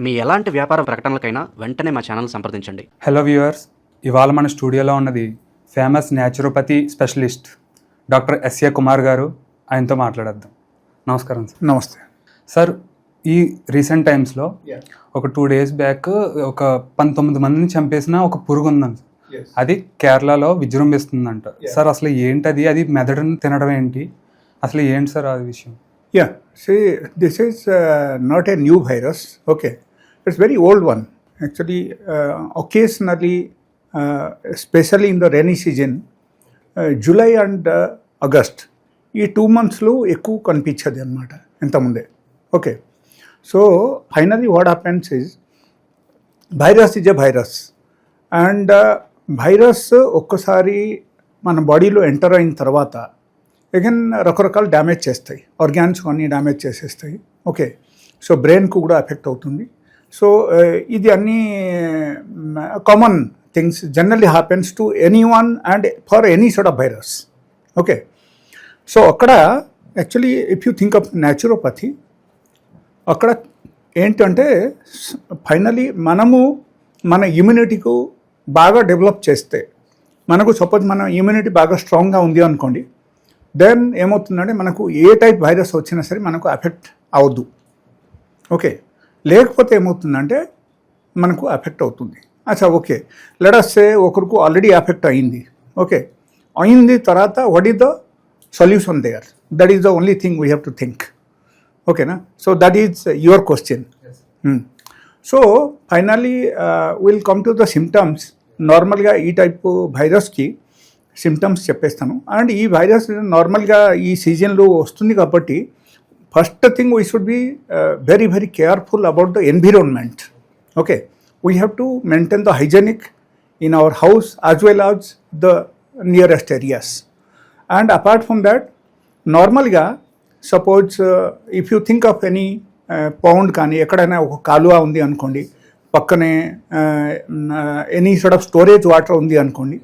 మీ ఎలాంటి వ్యాపార ప్రకటనలకైనా వెంటనే మా ఛానల్ సంప్రదించండి. హలో వ్యూవర్స్ ఇవాళ మన స్టూడియోలో ఉన్నది famous naturopathy specialist doctor S A Kumar garu. ఆయనతో మాట్లాడేద్దాం. నమస్కారం సార్. నమస్తే. సార్ ఈ రీసెంట్ టైమ్స్లో ఒక టూ డేస్ బ్యాక్ ఒక పంతొమ్మిది మందిని చంపేసిన ఒక పురుగు ఉందండి అది కేరళలో విజృంభిస్తుందంట. సార్ అసలు ఏంటది? అది మెదడుని తినడం ఏంటి? అసలు ఏంటి సార్ ఆ విషయం? Yeah, see, this is uh, not a new virus. Okay, it's very old one. Actually, uh, occasionally, uh, especially in the rainy season, uh, July and uh, August, ఈ టూ మంత్స్లో ఎక్కువ కనిపించదు అనమాట ఇంతకుముందే okay so finally what happens is virus is a virus and virus ఒక్కసారి మన బాడీలో enter అయిన తర్వాత అగైన్ రకరకాల డ్యామేజ్ చేస్తాయి. ఆర్గాన్స్ అన్ని డ్యామేజ్ చేసేస్తాయి. ఓకే సో బ్రెయిన్కు కూడా ఎఫెక్ట్ అవుతుంది. సో uh, ఇది అన్నీ common things generally happens to anyone and for any sort of virus okay so అక్కడ actually if you think of naturopathy అక్కడ ఏంటంటే ఫైనలీ మనము మన ఇమ్యూనిటీకు బాగా డెవలప్ చేస్తే మనకు సపోజ్ మన ఇమ్యూనిటీ బాగా స్ట్రాంగ్గా ఉంది అనుకోండి దెన్ ఏమవుతుందంటే మనకు ఏ టైప్ వైరస్ వచ్చినా సరే మనకు ఎఫెక్ట్ అవ్వద్దు ఓకే లేకపోతే ఏమవుతుందంటే మనకు ఎఫెక్ట్ అవుతుంది. అచ్చా ఓకే లెడస్తే ఒకరికి ఆల్రెడీ ఎఫెక్ట్ అయింది. ఓకే అయింది తర్వాత what is the solution there that is the only thing we have to think ఓకేనా so that is your question so finally will come to the symptoms నార్మల్గా ఈ టైప్ వైరస్కి symptoms చెప్పేస్తాను. And ఈ virus నార్మల్గా ఈ సీజన్లో వస్తుంది కాబట్టి first thing we should be very very careful about the environment okay we have to maintain the hygienic in our house as well as the nearest areas and apart from that నార్మల్గా suppose if you think of any pond కానీ ఎక్కడైనా ఒక కాలువ ఉంది అనుకోండి పక్కనే any sort of storage water ఉంది అనుకోండి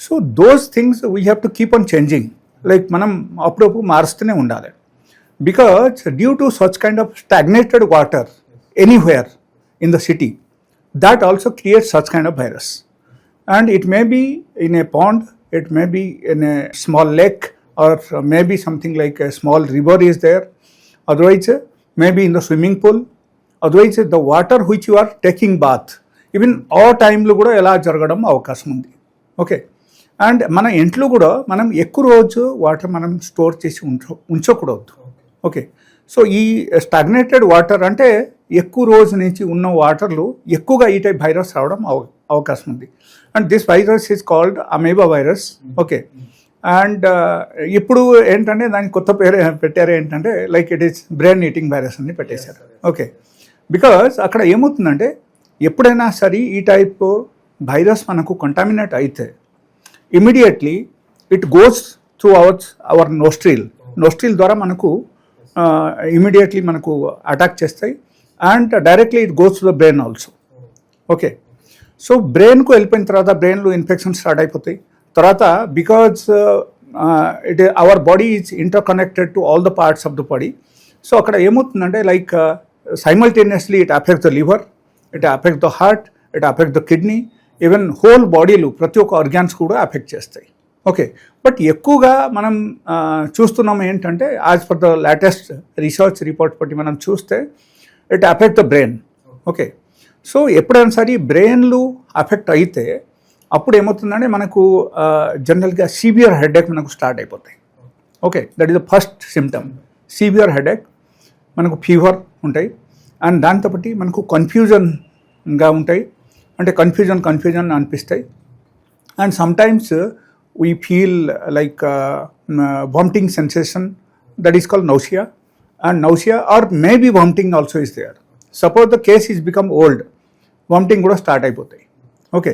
so those things we have to keep on changing like మనం అప్పుడప్పుడు మారుస్తూనే ఉండాలి. Because due to such kind of stagnated water anywhere in the city that also create such kind of virus and it may be in a pond it may be in a small lake or may be something like a small river is there otherwise may be in the swimming pool otherwise the water which you are taking bath even ఆ టైంలో కూడా ఎలా జరగడం అవకాశం ఉంది. Okay and మన ఇంట్లో కూడా మనం ఎక్కువ రోజు వాటర్ మనం స్టోర్ చేసి ఉంచ ఉంచకూడదు. ఓకే. సో ఈ స్టాగ్నేటెడ్ వాటర్ అంటే ఎక్కువ రోజు నుంచి ఉన్న వాటర్లు ఎక్కువగా ఈ టైప్ వైరస్ రావడం అవ అవకాశం ఉంది. And this virus is called amoeba virus. Okay. And ఇప్పుడు ఏంటంటే దానికి కొత్త పేరు పెట్టారు ఏంటంటే like it is brain eating virus అని పెట్టేశారు. ఓకే. బికాస్ అక్కడ ఏమవుతుందంటే ఎప్పుడైనా సరే ఈ టైప్ వైరస్ మనకు కంటామినేట్ అయితే immediately it goes through ours our nostril. Nostril ద్వారా మనకు ఇమీడియట్లీ మనకు అటాక్ చేస్తాయి. And directly it goes to the brain also. Okay. So బ్రెయిన్కు వెళ్ళిపోయిన తర్వాత బ్రెయిన్లో ఇన్ఫెక్షన్ స్టార్ట్ అయిపోతాయి. తర్వాత because it our body is interconnected to all the parts of the body. So అక్కడ ఏమవుతుందంటే like simultaneously it affect the liver it affect the heart it affect the kidney even whole బాడీలు ప్రతి ఒక్క organs కూడా affect చేస్తాయి. Okay. But ఎక్కువగా మనం చూస్తున్నాం ఏంటంటే as per the latest research report బట్టి మనం చూస్తే it affect the brain okay. So ఎప్పుడైనా సరే బ్రెయిన్లు అఫెక్ట్ అయితే అప్పుడు ఏమవుతుందంటే మనకు జనరల్గా సివియర్ హెడేక్ మనకు స్టార్ట్ అయిపోతాయి. Okay. That is the first symptom severe headache మనకు ఫీవర్ ఉంటాయి. అండ్ దాంతోపాటు మనకు కన్ఫ్యూజన్గా ఉంటాయి. అంటే కన్ఫ్యూజన్ కన్ఫ్యూజన్ అనిపిస్తాయి. And sometimes we feel like vomiting sensation that is called nausea and nausea or maybe vomiting also is there suppose the case is become old vomiting కూడా start అయిపోతాయి. Okay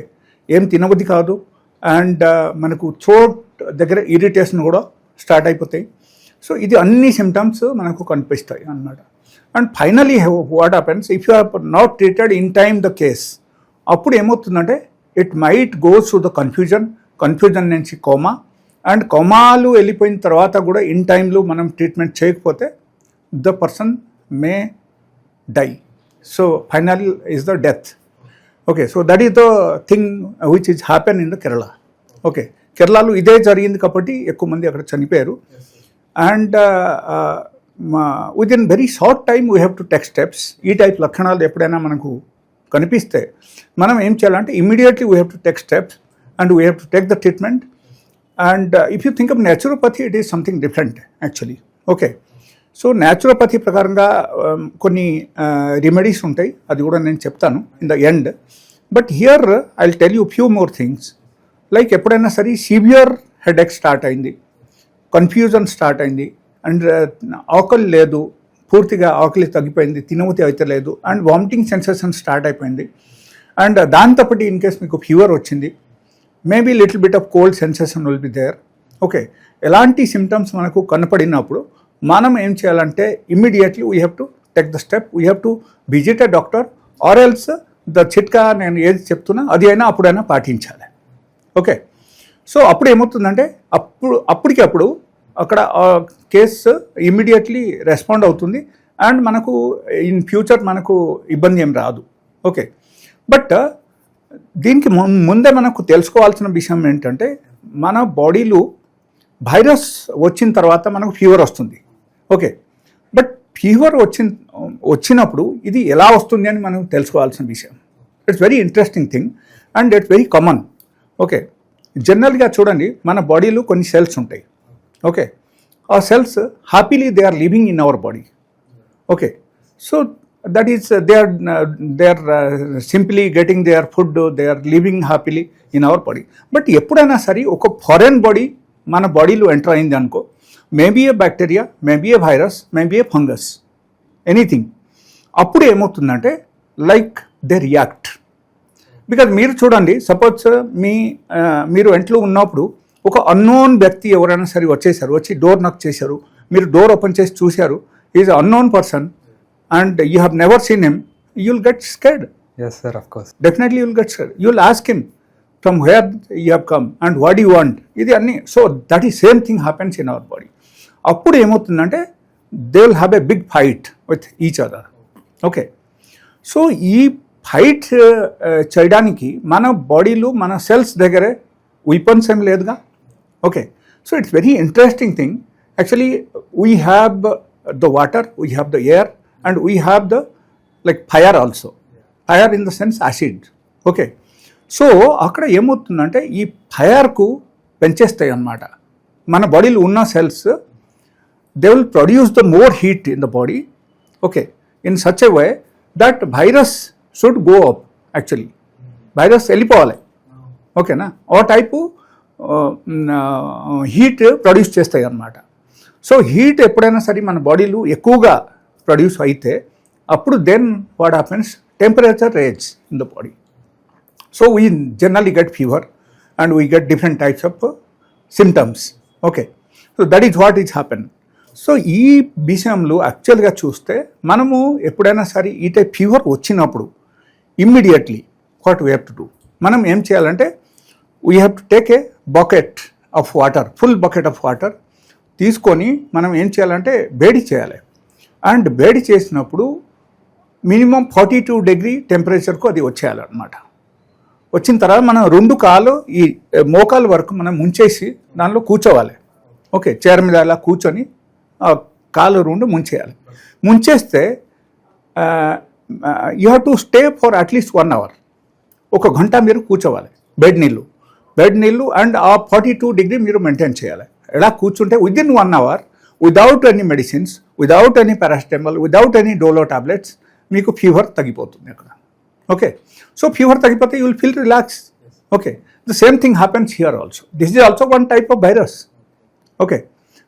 ఏం తినబుద్ధి కాదు. అండ్ మనకు చోట్ దగ్గర irritation కూడా start అయిపోతాయి. So ఇది అన్ని సిమ్టమ్స్ మనకు కనిపిస్తాయి అన్నమాట. And finally what happens if you have not treated in time the case అప్పుడు ఏమవుతుందంటే it might goes to the confusion confusion నుంచి కోమా అండ్ కోమాలు వెళ్ళిపోయిన తర్వాత కూడా ఇన్ టైంలో మనం ట్రీట్మెంట్ చేయకపోతే the person may die so final is the death okay so that is the thing which is happen in the Kerala okay కేరళలో ఇదే జరిగింది కాబట్టి ఎక్కువ మంది అక్కడ చనిపోయారు. And with in very short time we have to take steps ఈ type లక్షణాలు ఎప్పుడైనా మనకు కనిపిస్తే మనం ఏం చేయాలంటే immediately we have to take steps and we have to take the treatment and if you think of naturopathy it is something different actually okay so naturopathy ప్రకారంగా కొన్ని రెమెడీస్ ఉంటాయి. అది కూడా నేను చెప్తాను in the end but here I tell you few more things like ఎప్పుడైనా సరే severe headache start అయింది. కన్ఫ్యూజన్ స్టార్ట్ అయింది. అండ్ ఆకలి లేదు. పూర్తిగా ఆకలి తగ్గిపోయింది తినవుతి అవుతలేదు అండ్ వామిటింగ్ సెన్సేషన్ స్టార్ట్ అయిపోయింది. అండ్ దాంతోపాటు ఇన్ కేస్ మీకు ఫీవర్ వచ్చింది maybe little bit of cold sensation will be there okay ఎలాంటి సిమ్టమ్స్ మనకు కనపడినప్పుడు మనం ఏం చేయాలంటే immediately we have to take the step we have to visit a doctor or else the చిట్కా నేను ఏది చెప్తున్నా అది అయినా అప్పుడైనా పాటించాలి. ఓకే సో అప్పుడు ఏమవుతుందంటే అప్పుడు అప్పటికి అప్పుడు అక్కడ కేసు ఇమ్మీడియట్లీ రెస్పాండ్ అవుతుంది. అండ్ మనకు ఇన్ ఫ్యూచర్ మనకు ఇబ్బంది ఏం రాదు. ఓకే. బట్ దీనికి ముం- ముందే మనకు తెలుసుకోవాల్సిన విషయం ఏంటంటే మన బాడీలో వైరస్ వచ్చిన తర్వాత మనకు ఫీవర్ వస్తుంది. ఓకే. బట్ ఫీవర్ వచ్చిన వచ్చినప్పుడు ఇది ఎలా వస్తుంది అని మనం తెలుసుకోవాల్సిన విషయం. It's very interesting thing and it's very common. Okay. జనరల్గా చూడండి మన బాడీలో కొన్ని సెల్స్ ఉంటాయి. ఓకే ఆ cells happily they are living in our body okay so that is they are they are simply getting they are food they are living happily in our body but ఎప్పుడైనా సరే ఒక foreign body మన బాడీలో enter అయింది అనుకో maybe a bacteria maybe a virus maybe a fungus anything అప్పుడు ఏమవుతుందంటే like they react because మీరు చూడండి సపోజ్ మీ మీరు ఇంట్లో ఉన్నప్పుడు ఒక అన్నోన్ వ్యక్తి ఎవరైనా సరే వచ్చేసారు వచ్చి డోర్ నాక్ చేశారు. మీరు డోర్ ఓపెన్ చేసి చూశారు. Is unknown person and you have never seen him you'll get scared yes sir of course definitely you'll get scared you'll ask him from where you have come and what you want ఇది అన్ని. So that ఈ same thing happens in our body అప్పుడు ఏమవుతుందంటే they will have a big fight with each other okay so ఈ fight చేయడానికి మన బాడీలో మన సెల్స్ దగ్గరే వెపన్స్ ఏం లేదుగా? Okay so it's very interesting thing actually we have the water we have the air and we have the like fire also fire in the sense acid okay so అక్కడ ఏమవుతుందంటే ఈ ఫైర్కు పెంచేస్తాయి అన్నమాట. మన బాడీలో ఉన్న cells they will produce the more heat in the body. Okay. In such a way that virus should go up actually. Virus వెళ్ళిపోవాలి. ఓకేనా ఆ టైపు హీట్ ప్రొడ్యూస్ చేస్తాయి అన్నమాట. సో హీట్ ఎప్పుడైనా సరే మన బాడీలో ఎక్కువగా ప్రొడ్యూస్ అయితే అప్పుడు then what happens temperature raise in the body so we generally get fever and we get different types of symptoms okay so that is what is happen so ఈ విషయంలో యాక్చువల్గా చూస్తే మనము ఎప్పుడైనా సరే ఈ టైప్ ఫీవర్ వచ్చినప్పుడు immediately what we have to do మనం ఏం చేయాలంటే we have to take a bucket of water full bucket of water తీసుకొని మనం ఏం చేయాలంటే వేడి చేయాలి. అండ్ వేడి చేసినప్పుడు మినిమం ఫార్టీ టూ డిగ్రీ టెంపరేచర్కు అది వచ్చేయాలన్నమాట. వచ్చిన తర్వాత మనం రెండు కాలు ఈ మోకాలు వరకు మనం ముంచేసి దానిలో కూర్చోవాలి. ఓకే చైర్ మీద అలా కూర్చొని కాలు రెండు ముంచేయాలి. ముంచేస్తే you have to stay for at least one hour. ఒక గంట మీరు కూర్చోవాలి బెడ్ నీళ్ళు. బెడ్ నీళ్ళు అండ్ ఆ ఫార్టీ టూ డిగ్రీ మీరు మెయింటైన్ చేయాలి. ఎలా కూర్చుంటే within one hour without any medicines without any paracetamol without any Dolo tablets మీకు ఫీవర్ తగ్గిపోతుంది అక్కడ. ఓకే సో ఫీవర్ తగ్గిపోతే you will feel relax okay the same thing happens here also this is also one type of virus okay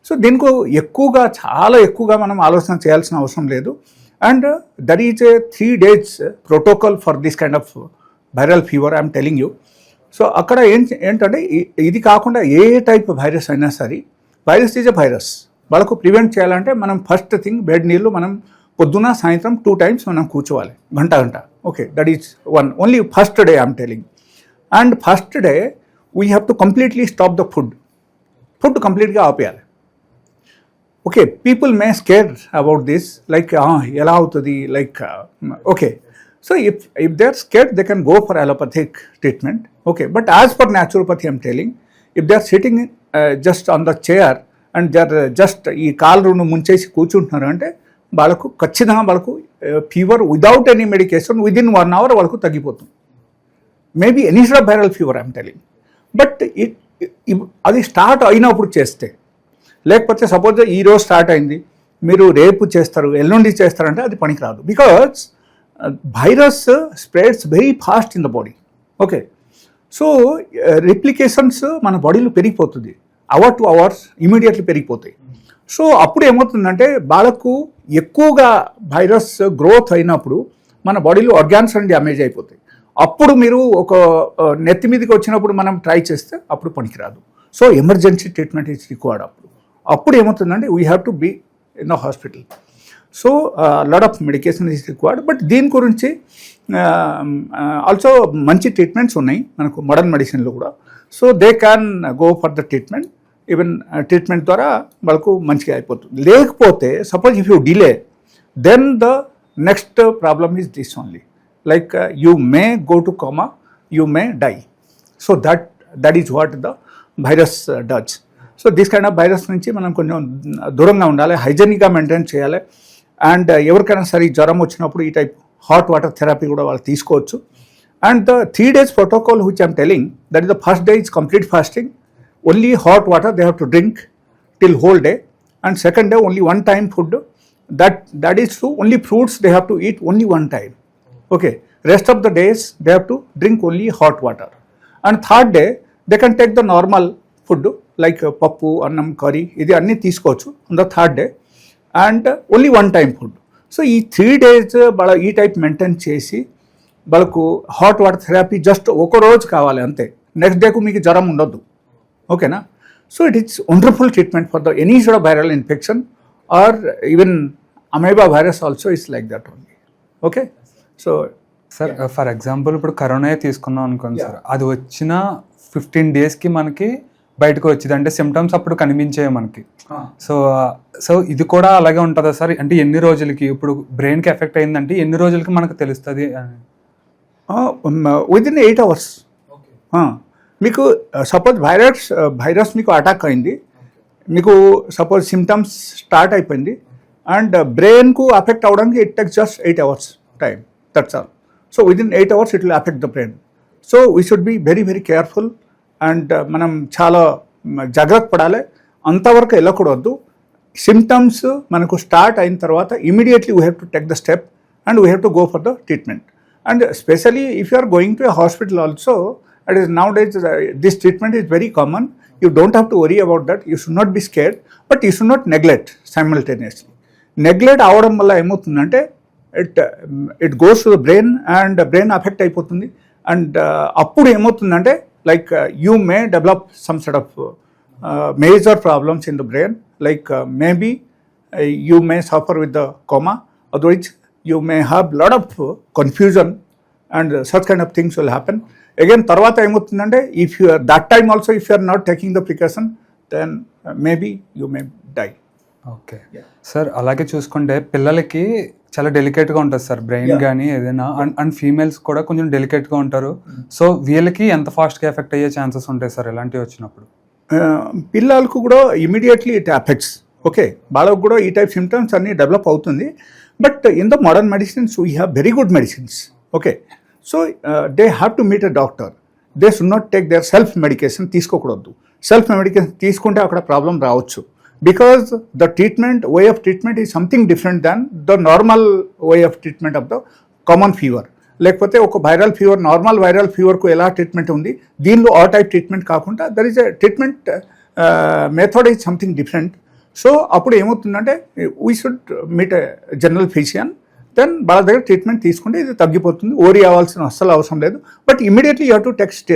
so దీనికి ఎక్కువగా చాలా ఎక్కువగా మనం ఆలోచన చేయాల్సిన అవసరం లేదు. And there is a three days protocol for this kind of viral fever I'm telling you so అక్కడ ఏం ఏంటంటే ఇది కాకుండా ఏ టైప్ వైరస్ అయినా సరే వైరస్ ఈజ్ అ వైరస్. వాళ్ళకు ప్రివెంట్ చేయాలంటే మనం ఫస్ట్ థింగ్ బెడ్ నీళ్ళు మనం పొద్దున సాయంత్రం టూ టైమ్స్ మనం కూర్చోవాలి గంట గంట. Okay that is one. Only first day I'm telling. And first day we have to completely stop the food. Food కంప్లీట్గా ఆపేయాలి. Okay people may scare about this like ఎలా అవుతుంది like okay. So if if they are scare they can go for allopathic treatment okay but as per naturopathy I'm telling if they are sitting just on the chair and there just ఈ కాళ్ళు ముంచేసి కూర్చుంటున్నారు అంటే వాళ్ళకు ఖచ్చితంగా వాళ్ళకు fever without any medication within one hour వాళ్ళకు తగ్గిపోతుంది. Maybe any sort viral fever I'm telling but it అది స్టార్ట్ అయినప్పుడు చేస్తే లేకపోతే సపోజ్ ఈరోజు స్టార్ట్ అయింది మీరు రేపు చేస్తారు ఎల్లుండి చేస్తారంటే అది పనికిరాదు because virus spreads very fast in the body okay so replications మన బాడీలో పెరిగిపోతుంది. అవర్ టు అవర్స్ ఇమీడియట్లీ పెరిగిపోతాయి. సో అప్పుడు ఏమవుతుందంటే వాళ్ళకు ఎక్కువగా వైరస్ గ్రోత్ అయినప్పుడు మన బాడీలో ఆర్గాన్స్ అని డ్యామేజ్ అయిపోతాయి. అప్పుడు మీరు ఒక నెత్తి మీదకి వచ్చినప్పుడు మనం ట్రై చేస్తే అప్పుడు పనికిరాదు. So emergency treatment is required అప్పుడు. అప్పుడు ఏమవుతుందంటే we have to be in the hospital so lot of medication is required but దీని గురించి ఆల్సో మంచి ట్రీట్మెంట్స్ ఉన్నాయి మనకు మోడర్న్ మెడిసిన్లో కూడా. So they can go for the treatment even treatment ద్వారా వాళ్ళకు మంచిగా అయిపోతుంది. లేకపోతే suppose if you delay then the next problem is this only like you may go to coma you may die so that that is what the virus does so this kind of virus నుంచి మనం కొంచెం దూరంగా ఉండాలి హైజెనిక్గా maintain చేయాలి. And ఎవరికైనా సరే జ్వరం వచ్చినప్పుడు ఈ టైప్ హాట్ వాటర్ థెరపీ కూడా వాళ్ళు తీసుకోవచ్చు. And the three days protocol which I'm telling that is the first day is complete fasting only hot water they have to drink till whole day and second day only one time food that that is two only fruits they have to eat only one time okay rest of the days they have to drink only hot water and third day they can take the normal food like పప్పు అన్నం curry ఇది అన్నీ తీసుకోవచ్చు. On the third day and only one time food so ఈ three days వాళ్ళ ఈ type maintain చేసి వాళ్ళకు హాట్ వాటర్ థెరపీ జస్ట్ ఒక రోజు కావాలి అంతే. నెక్స్ట్ డేకు మీకు జ్వరం ఉండొద్దు ఓకేనా so it it's wonderful treatment for the any sort viral infection or even amoeba virus also is like that only okay so sir for example ఇప్పుడు కరోనా తీసుకున్నాం అనుకోండి సార్ అది వచ్చిన ఫిఫ్టీన్ డేస్కి మనకి బయటకు వచ్చింది అంటే సిమ్టమ్స్ అప్పుడు కనిపించాయి మనకి. సో సో ఇది కూడా అలాగే ఉంటుందా సార్? అంటే ఎన్ని రోజులకి? ఇప్పుడు బ్రెయిన్కి ఎఫెక్ట్ అయిందంటే ఎన్ని రోజులకి మనకు తెలుస్తుంది విత్ ఇన్ ఎయిట్ అవర్స్ మీకు సపోజ్ వైరస్ వైరస్ మీకు అటాక్ అయింది. మీకు సపోజ్ సిమ్టమ్స్ స్టార్ట్ అయిపోయింది. అండ్ బ్రెయిన్కు అఫెక్ట్ అవ్వడానికి it takes just eight hours time that's all so within eight hours it will affect the brain so we should be very very careful and మనం చాలా జాగ్రత్త పడాలి. అంతవరకు వెళ్ళకూడదు. సిమ్టమ్స్ మనకు స్టార్ట్ అయిన తర్వాత immediately we have to take the step and we have to go for the treatment and specially if you are going to a hospital also at is nowadays this treatment is very common you don't have to worry about that you should not be scared but you should not neglect simultaneously neglect అవడం వల్ల ఏమవుతుందంటే it it goes to the brain and brain affect అయిపోతుంది. And అప్పుడు ఏమవుతుందంటే like you may develop some set of major problems in the brain like maybe you may suffer with the coma otherwise you may have lot of confusion and such kind of things will happen again తర్వాత ఏమవుతుందంటే if you are that time also if you are not taking the precaution then maybe you may die okay. Sir అలాగే చూసుకుంటే పిల్లలకి చాలా డెలికేట్గా ఉంటుంది sir brain కానీ ఏదైనా. And and females కూడా కొంచెం డెలికేట్గా ఉంటారు. సో వీళ్ళకి ఎంత ఫాస్ట్గా ఎఫెక్ట్ అయ్యే ఛాన్సెస్ ఉంటాయి సార్ ఇలాంటివి వచ్చినప్పుడు? పిల్లలకు కూడా ఇమీడియట్లీ ఇట్ అఫెక్ట్స్ ఓకే వాళ్ళకు కూడా ఈ టైప్ సిమ్టమ్స్ అన్నీ డెవలప్ అవుతుంది. But in the modern medicines we have very good medicines okay so they have to meet a doctor they should not take their self medication తీసుకోకూడదు. Self medication తీసుకుంటే అక్కడ problem రావచ్చు. Because the treatment way of treatment is something different than the normal way of treatment of the common fever లేకపోతే ఒక viral fever normal viral ఫీవర్కు ఎలా treatment ఉంది? దీనిలో ఆ టైప్ ట్రీట్మెంట్ కాకుండా there is a treatment method is something different so అప్పుడు ఏమవుతుందంటే we should meet general physician then వాళ్ళ దగ్గర ట్రీట్మెంట్ తీసుకుంటే ఇది తగ్గిపోతుంది. ఓరి అవ్వాల్సిన అస్సలు అవసరం లేదు. But immediately you have to text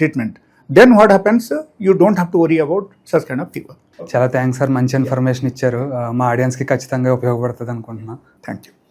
treatment then what happens you don't have to worry about such kind of fever చాలా థ్యాంక్స్ సార్ మంచి ఇన్ఫర్మేషన్ ఇచ్చారు. మా ఆడియన్స్కి ఖచ్చితంగా ఉపయోగపడుతుంది అనుకుంటున్నాను థ్యాంక్ యూ